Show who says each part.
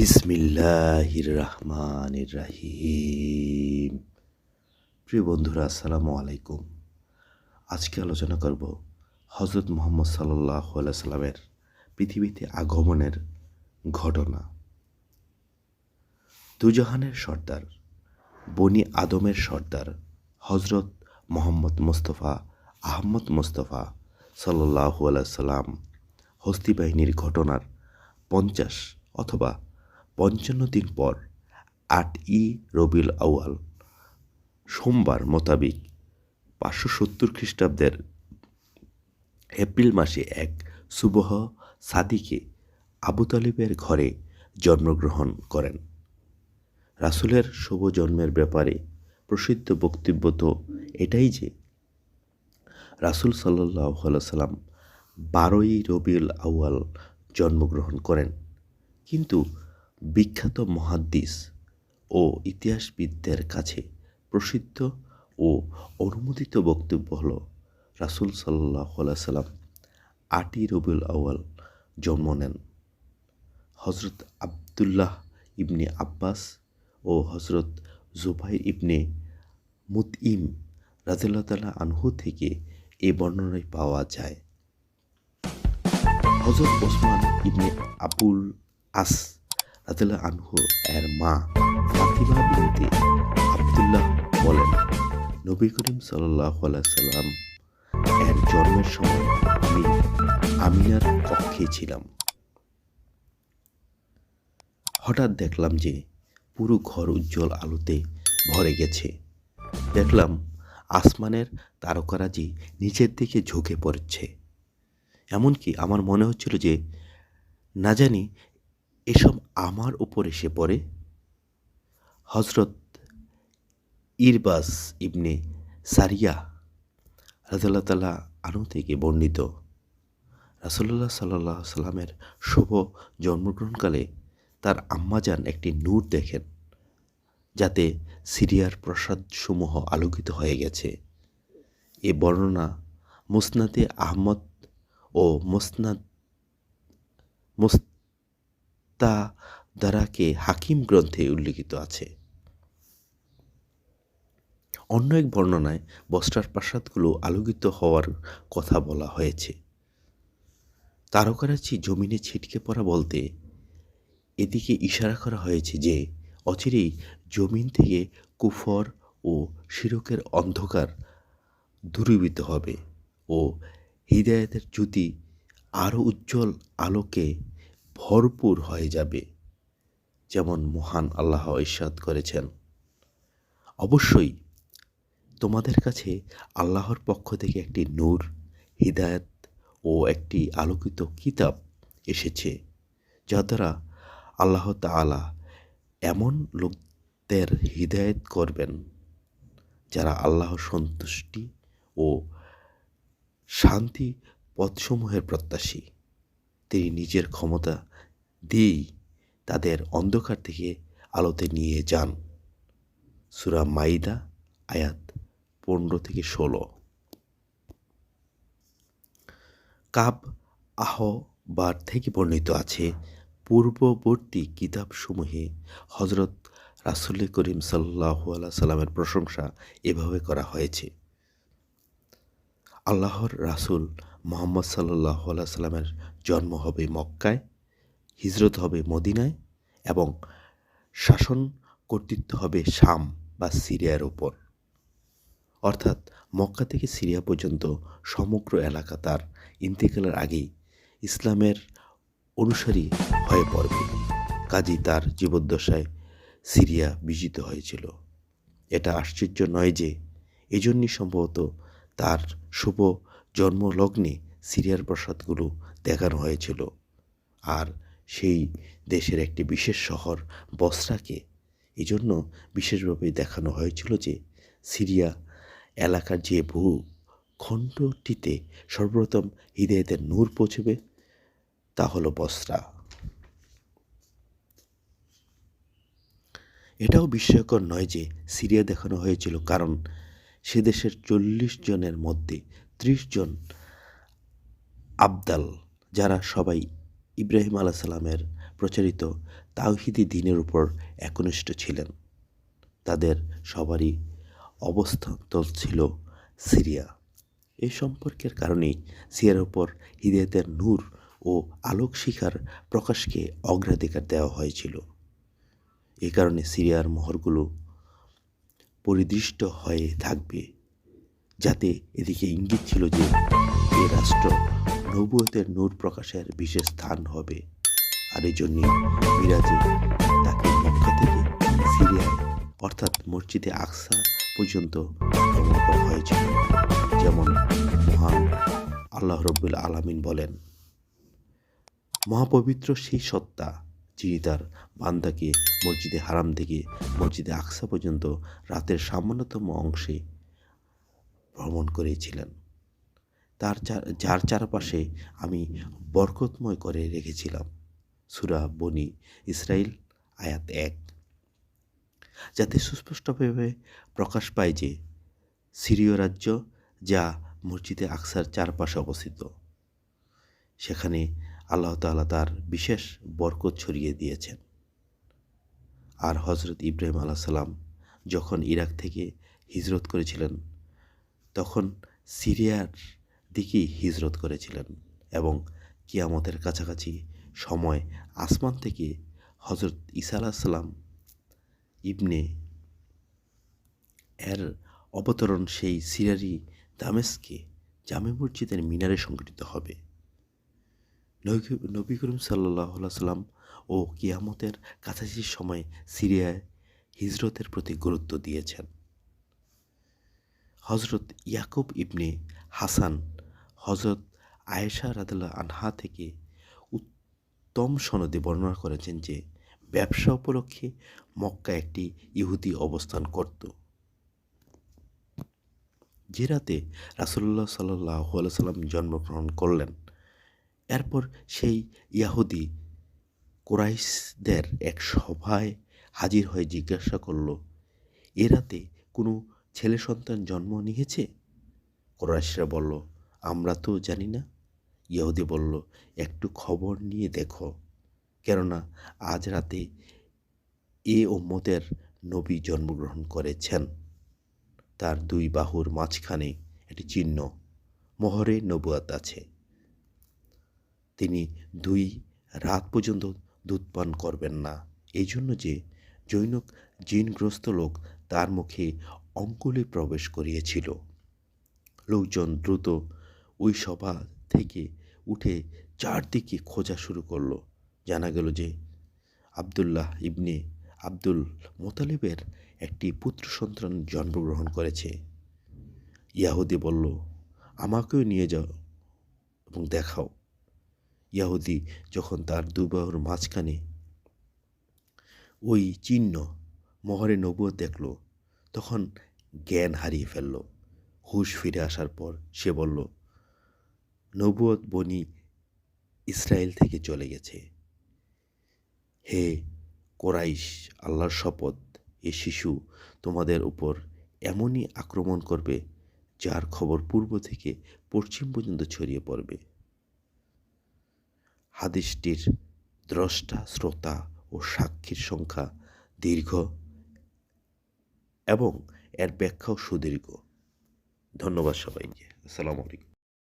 Speaker 1: বিসমিল্লাহির রহমানির রাহিম প্রিয় বন্ধুরা, আসসালামু আলাইকুম। আজকে আলোচনা করব হজরত মোহাম্মদ সাল্লাহ সাল্লামের পৃথিবীতে আগমনের ঘটনা। দুজাহানের সর্দার, বনি আদমের সর্দার হজরত মোহাম্মদ মোস্তফা আহমদ মোস্তফা সাল্লাহ সাল্লাম হস্তি বাহিনীর ঘটনার পঞ্চাশ অথবা পঞ্চান্ন দিন পর, আট ই রবিল আউয়াল, সোমবার মোতাবিক পাঁচশো সত্তর খ্রিস্টাব্দের এপ্রিল মাসে এক সুবহ সাদিকে আবু তালিবের ঘরে জন্মগ্রহণ করেন। রাসুলের শুভ জন্মের ব্যাপারে প্রসিদ্ধ বক্তব্য তো এটাই যে, রাসুল সাল্লাহ সাল্লাম বারোই রবিউল আউয়াল জন্মগ্রহণ করেন। কিন্তু বিখ্যাত মহাদ্দিস ও ইতিহাসবিদদের কাছে প্রসিদ্ধ ও অনুমোদিত বক্তব্য হল রাসুল সাল্লাহ সাল্লাম আটই রবিউল আউয়াল জন্ম নেন। হজরত আবদুল্লাহ ইবনে আব্বাস ও হজরত জুবাইর ইবনে মুতইম রাজিল্লা তালা আনহু থেকে এ বর্ণনায় পাওয়া যায়। হজরত ওসমান ইবনে আবুল আস রাদিল্লা আনহু এর মা ফাতিমা বিনতে আবদুল্লাহ বলেন, নবী করিম সাল্লাহ সাল্লাম এর জন্মের সময় আমি আমিনার কক্ষে ছিলাম। হঠাৎ দেখলাম যে পুরো ঘর উজ্জ্বল আলোতে ভরে গেছে। দেখলাম আসমানের তারকারাজি নিচের দিকে ঝুঁকে পড়ছে। এমনকি আমার মনে হচ্ছিল যে না জানি এসব আমার উপর এসে পড়ে? হজরত ইরবাস ইবনে সারিয়া রাজাল্লাহ তাল্লাহ আনু থেকে বর্ণিত রাসল্লাহ সাল্লাহ সাল্লামের শুভ জন্মগ্রহণকালে তার আম্মাজান একটি নূর দেখেন, যাতে সিরিয়ার প্রসাদসমূহ আলোকিত হয়ে গেছে। এ বর্ণনা মুসনাদে আহমদ ও মুসনাদ মুস্তা দ্বারাকে হাকিম গ্রন্থে উল্লিখিত আছে। অন্য এক বর্ণনায় বস্ত্রার প্রাসাদগুলো আলোকিত হওয়ার কথা বলা হয়েছে। তারকারাচি জমিনে ছিটকে পড়া বলতে এদিকে ইশারা করা হয়েছে যে, অচিরেই জমিন থেকে কুফর ও শিরকের অন্ধকার দূরীভূত হবে ও হৃদয়তের জ্যোতি আরও উজ্জ্বল আলোকে ভরপুর হয়ে যাবে, যেমন মহান আল্লাহ ইস্বাদ করেছেন। অবশ্যই তোমাদের কাছে আল্লাহর পক্ষ থেকে একটি নূর, হৃদায়ত ও একটি আলোকিত কিতাব এসেছে, যা দ্বারা আল্লাহ তালা এমন লোকদের হৃদায়ত করবেন, যারা আল্লাহ সন্তুষ্টি ও শান্তি পথসমূহের প্রত্যাশী। তিনি নিজের ক্ষমতা দিয়েই তাদের অন্ধকার থেকে আলোতে নিয়ে যান। সুরা মাইদা, আয়াত পনেরো থেকে ষোলো। কাব আহবার থেকে বর্ণিত আছে, পূর্ববর্তী কিতাবসমূহে হজরত রাসুল করিম সাল্লাহ আল্লাহ সাল্লামের প্রশংসা এভাবে করা হয়েছে। আল্লাহর রাসুল মোহাম্মদ সাল্লাহ সাল্লামের জন্ম হবে মক্কায়, হিজরত হবে মদিনায় এবং শাসন কর্তৃত্ব হবে শাম বা সিরিয়ার ওপর অর্থাৎ মক্কা থেকে সিরিয়া পর্যন্ত সমগ্র এলাকা তার ইন্তেকালের আগেই ইসলামের অনুসারী হয়ে পড়বে। কাজী তার জীবদ্দশায় সিরিয়া বিজিত হয়েছিল। এটা আশ্চর্য নয় যে এজন্যই সম্ভবত তার শুভ জন্মলগ্নে সিরিয়ার প্রসাদগুলো দেখানো হয়েছিল। আর সেই দেশের একটি বিশেষ শহর বসরাকে। জন্য বিশেষভাবে দেখানো হয়েছিল যে সিরিয়া এলাকার যে ভূ খণ্ডটিতে সর্বপ্রথম হৃদয়তের নূর পৌঁছবে, তা হলো বসরা। এটাও বিস্ময়কর নয় যে সিরিয়া দেখানো হয়েছিল, কারণ সে দেশের চল্লিশ জনের মধ্যে ত্রিশ জন আবদাল, যারা সবাই ইব্রাহিম আলাহ সাল্লামের প্রচারিত তাওহিদি দিনের উপর একনিষ্ঠ ছিলেন। তাদের সবারই অবস্থান্তর ছিল সিরিয়া। এই সম্পর্কের কারণেই সিরিয়ার উপর হৃদয়তের নূর ও আলোক শিখার প্রকাশকে অগ্রাধিকার দেওয়া হয়েছিল। এ কারণে সিরিয়ার মোহরগুলো পরিদৃষ্ট হয়ে থাকবে। যাতে এদিকে ইঙ্গিত ছিল যে এ রাষ্ট্র নবুয়তের নূর প্রকাশের বিশেষ স্থান হবে। আর এই জন্যই মিরাজে তাকে মক্কা থেকে সিরিয়ায় অর্থাৎ মসজিদে আকসা পর্যন্ত করা হয়েছিল। যেমন মহান আল্লাহ রব্বুল আলামিন বলেন, মহাপবিত্র সেই সত্তা যিনি তার বান্দাকে মসজিদে হারাম থেকে মসজিদে আকসা পর্যন্ত রাতের সামান্যতম অংশে ভ্রমণ করেছিলেন। তার যার চারপাশে আমি বরকতময় করে রেখেছিলাম। সুরা বনি ইসরাইল, আয়াত এক। যাতে সুস্পষ্টভাবে প্রকাশ পায় যে সিরীয় রাজ্য যা মসজিদে আকসার চারপাশে অবস্থিত। সেখানে আল্লাহ তাআলা তার বিশেষ বরকত ছড়িয়ে দিয়েছেন। আর হজরত ইব্রাহিম আলাহ সালাম যখন ইরাক থেকে হিজরত করেছিলেন, তখন সিরিয়ার দিকেই হিজরত করেছিলেন এবং কিয়ামতের কাছাকাছি সময় আসমান থেকে হজরত ঈসা আলাহ সালাম ইবনে এর অবতরণ সেই সিরারি দামেস্কে জামে মসজিদের মিনারে সংঘটিত হবে। নবী- করিম সাল্লাহ সাল্লাম ও কিয়ামতের কাছাকাছি সময় সিরিয়ায় হিজরতের প্রতি গুরুত্ব দিয়েছেন। হজরত ইয়াকুব ইবনে হাসান হজরত আয়েশা রাদুল্লাহ আনহা থেকে উত্তম সনদে বর্ণনা করেছেন যে, ব্যবসা উপলক্ষে মক্কা একটি ইহুদি অবস্থান করত। যে রাতে রাসুল্লাহ সাল্লাহ সাল্লাম জন্মগ্রহণ করলেন। এরপর সেই ইয়াহুদি কোরাইশদের এক সভায় হাজির হয়ে জিজ্ঞাসা করল, এ রাতে কোনো ছেলে সন্তান জন্ম নিয়েছে? কোরাইশরা বলল, আমরা তো জানি না। ইয়াহুদি বলল, একটু খবর নিয়ে দেখো। কেননা আজ রাতে এ ওম্মতের নবী জন্মগ্রহণ করেছেন। তার দুই বাহুর মাঝখানে একটি চিহ্ন, মোহরে নবুয়াত আছে। তিনি দুই রাত পর্যন্ত দুধ পান করবেন না। এই জন্য যে জৈনক জিনগ্রস্ত লোক তার মুখে অঙ্কুলে প্রবেশ করিয়েছিল। লোকজন দ্রুত ওই সভা থেকে উঠে চারদিকে খোঁজা শুরু করল। জানা গেল যে আবদুল্লাহ ইবনে আব্দুল মোতালিবের একটি পুত্র সন্তান জন্মগ্রহণ করেছে। ইয়াহুদি বলল, আমাকেও নিয়ে যাও এবং দেখাও। ইয়াহুদি যখন তার দুবাহুর মাঝখানে ওই চিহ্ন মহরে নবুয় দেখল, তখন জ্ঞান হারিয়ে ফেলল। হুশ ফিরে আসার পর সে বলল, নবুয়ত বনি ইসরায়েল থেকে চলে গেছে। হে কোরাইশ, আল্লাহর শপথ, এ শিশু তোমাদের উপর এমনই আক্রমণ করবে, যার খবর পূর্ব থেকে পশ্চিম পর্যন্ত ছড়িয়ে পড়বে। হাদিসটির দ্রষ্টা, শ্রোতা ও সাক্ষীর সংখ্যা দীর্ঘ এবং এর ব্যাখ্যাও সুদীর্ঘ। ধন্যবাদ সবাইকে। আসসালামু আলাইকুম।